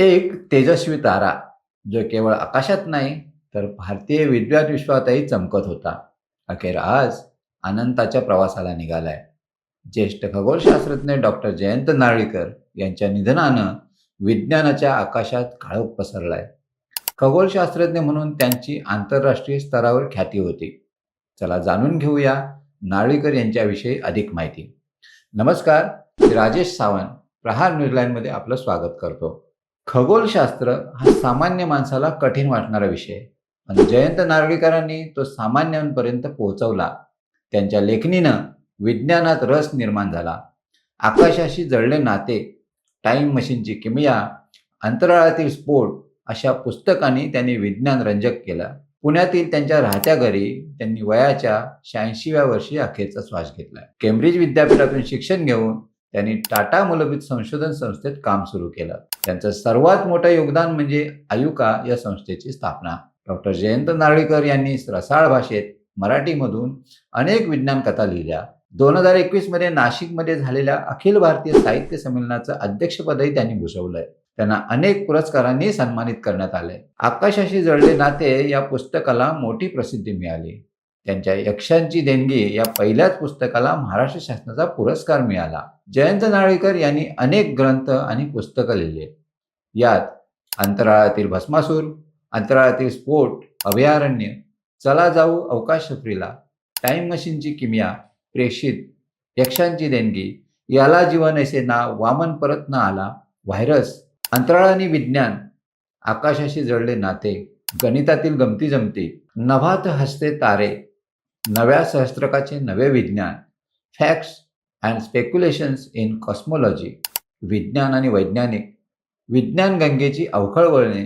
एक तेजस्वी तारा जो केवळ आकाशात नाही तर भारतीय विद्वान विश्वातही चमकत होता. अखेर आज अनंताच्या प्रवासाला निघालाय. ज्येष्ठ खगोलशास्त्रज्ञ डॉक्टर जयंत नारळीकर यांच्या निधनानं विज्ञानाच्या आकाशात काळोख पसरलाय. खगोलशास्त्रज्ञ म्हणून त्यांची आंतरराष्ट्रीय स्तरावर ख्याती होती. चला जाणून घेऊया नारळीकर यांच्याविषयी अधिक माहिती. नमस्कार मी राजेश सावंत प्रहार न्यूजलाईनमध्ये आपलं स्वागत करतो. खगोलशास्त्र हा सामान्य माणसाला कठीण वाटणारा विषय पण म्हणजे जयंत नारळीकरांनी तो सामान्यांपर्यंत पोहोचवला. त्यांच्या लेखणीनं विज्ञानात रस निर्माण झाला. आकाशाशी जळले नाते टाईम मशीनची किमया अंतराळातील स्फोट अशा पुस्तकांनी त्यांनी विज्ञान रंजक केलं. पुण्यातील त्यांच्या राहत्या घरी त्यांनी वयाच्या शहाऐंशीव्या वर्षी अखेरचा श्वास घेतला. केम्ब्रिज विद्यापीठातून शिक्षण घेऊन त्यांनी टाटा मूलभूत संशोधन संस्थेत काम सुरू केलं. त्यांचं सर्वात मोठं योगदान म्हणजे आयुका या संस्थेची स्थापना. डॉक्टर जयंत नारळीकर यांनी रसाळ भाषेत मराठीमधून अनेक विज्ञान कथा लिहिल्या. दोन हजार एकवीसमध्ये नाशिकमध्ये झालेल्या अखिल भारतीय साहित्य संमेलनाचं अध्यक्षपदही त्यांनी भूषवलंय. त्यांना अनेक पुरस्कारांनी सन्मानित करण्यात आले आकाशाशी जळले नाते या पुस्तकाला मोठी प्रसिद्धी मिळाली. त्यांच्या यक्षांची देणगी या पहिल्याच पुस्तकाला महाराष्ट्र शासनाचा पुरस्कार मिळाला. जयंत नाळेकर यांनी अनेक ग्रंथ आणि पुस्तकं लिहिली. यात अंतराळातील भस्मासूर अंतराळातील स्फोट अभयारण्य चला जाऊ अवकाश सफरीला टाईम मशीनची किमया प्रेषित यक्षांची देणगी याला जीवन असे ना वामन परत न आला व्हायरस अंतराळ आणि विज्ञान आकाशाशी जळले नाते गणितातील गमती जमती नभात हसते तारे नव्या सहस्त्रकाचे नवे विज्ञान facts and speculations in cosmology विज्ञान आणि वैज्ञानिक विज्ञान गंगेची अवखळ वळणे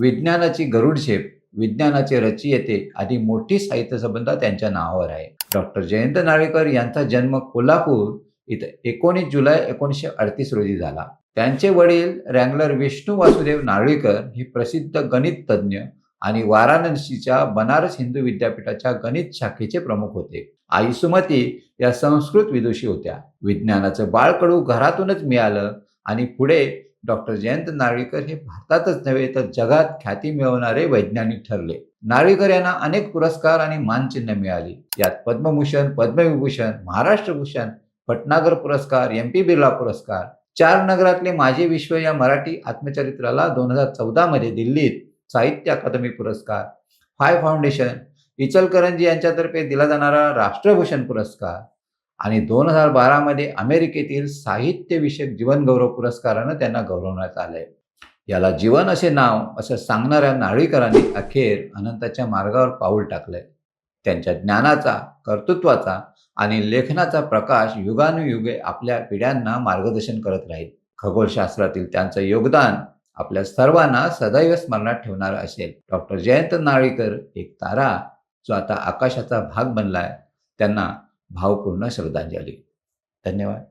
विज्ञानाची गरुडशेप विज्ञानाचे रचयिते आदी मोठी साहित्य संबंध त्यांच्या नावावर आहे. डॉक्टर जयंत नाळेकर यांचा जन्म कोल्हापूर इथं एकोणीस जुलै एकोणीसशे अडतीस रोजी झाला. त्यांचे वडील रँगलर विष्णू वासुदेव नारळीकर हे प्रसिद्ध गणित तज्ज्ञ आणि वाराणसीच्या बनारस हिंदू विद्यापीठाच्या गणित शाखेचे प्रमुख होते. आई सुमती या संस्कृत विदुषी होत्या. विज्ञानाचं बाळकडू घरातूनच मिळालं आणि पुढे डॉक्टर जयंत नारळीकर हे भारतातच नव्हे तर जगात ख्याती मिळवणारे वैज्ञानिक ठरले. नारळीकर यांना अनेक पुरस्कार आणि मानचिन्ह मिळाली. यात पद्मभूषण पद्मविभूषण महाराष्ट्र भूषण भटनागर पुरस्कार एम पी बिर्ला पुरस्कार चार नगरातले माझे विश्व या मराठी आत्मचरित्राला दोन हजार चौदामध्ये दिल्लीत साहित्य अकादमी पुरस्कार फाय फाउंडेशन इचलकरंजी यांच्यातर्फे दिला जाणारा राष्ट्रभूषण पुरस्कार आणि दोन हजार बारामध्ये अमेरिकेतील साहित्यविषयक जीवनगौरव पुरस्कारानं त्यांना गौरवण्यात आलंय. याला जीवन असे नाव असं सांगणाऱ्या नाळीकरांनी अखेर अनंताच्या मार्गावर पाऊल टाकलंय. त्यांच्या ज्ञानाचा कर्तृत्वाचा आणि लेखनाचा प्रकाश युगानुयुगे आपल्या पिढ्यांना मार्गदर्शन करत राहील. खगोलशास्त्रातील त्यांचं योगदान आपल्या सर्वांना सदैव स्मरणात ठेवणार असेल. डॉक्टर जयंत नाळीकर एक तारा जो आता आकाशाचा भाग बनलाय. त्यांना भावपूर्ण श्रद्धांजली. धन्यवाद.